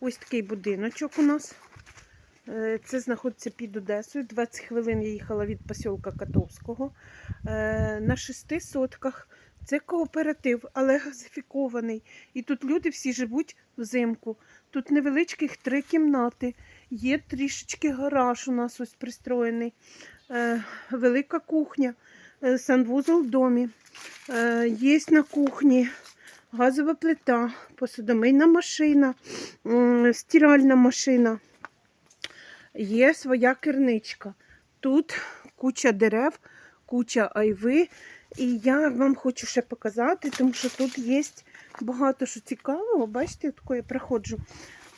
Ось такий будиночок у нас. Е, Це знаходиться під Одесою. 20 хвилин я їхала від посілка Катовського. Е, На шести сотках. Це кооператив, але газифікований. І тут люди всі живуть взимку. Тут невеличких три кімнати. Є трішечки гараж у нас ось пристроєний. Е, Велика кухня, санвузол в домі. Є на кухні газова плита, посудомийна машина, стиральна машина. Є своя керничка. Тут куча дерев, куча айви. І я вам хочу ще показати, тому що тут є багато що цікавого. Бачите, я проходжу.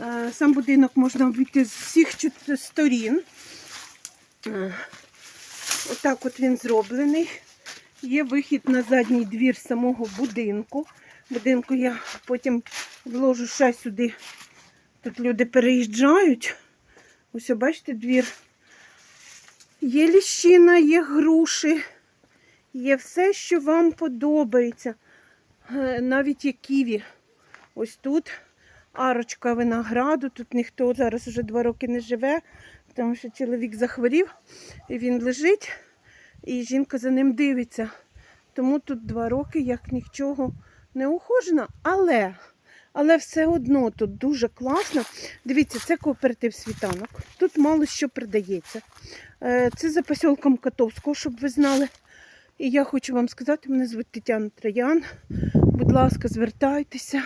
Е, Сам будинок можна обійти з всіх сторін. Е, Отак от він зроблений. Є вихід на задній двір самого будинку. Будинку я потім вложу ще сюди. Тут люди переїжджають. Ось, бачите, двір. Є ліщина, є груші, є все, що вам подобається. Е, Навіть є ківі. Ось тут арочка винограду. Тут ніхто зараз вже два роки не живе, тому що чоловік захворів, і він лежить, і жінка за ним дивиться. Тому тут два роки як нічого не ухожено, але, але все одно тут дуже класно. Дивіться, це кооператив світанок. Тут мало що продається. Е, Це за посілком Котовського, щоб ви знали. І я хочу вам сказати, мене звуть Тетяна Троян. Будь ласка, звертайтеся.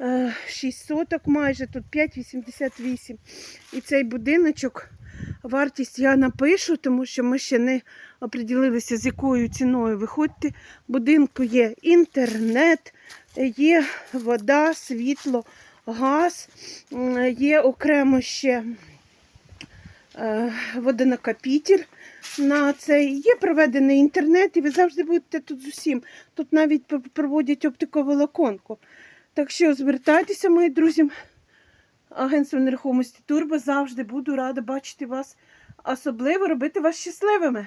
Е, 6 соток майже, тут 5,88. І цей будиночок, вартість я напишу, тому що ми ще не оприділилися, з якою ціною виходьте. В будинку є інтернет, є вода, світло, газ, є окремо ще е, водонакопітель на цей. Є проведений інтернет, і ви завжди будете тут з усім. Тут навіть пр- проводять оптиковолоконку. Так що звертайтеся, мої друзі. Агентство нерухомості Турбо завжди буду рада бачити вас, особливо робити вас щасливими.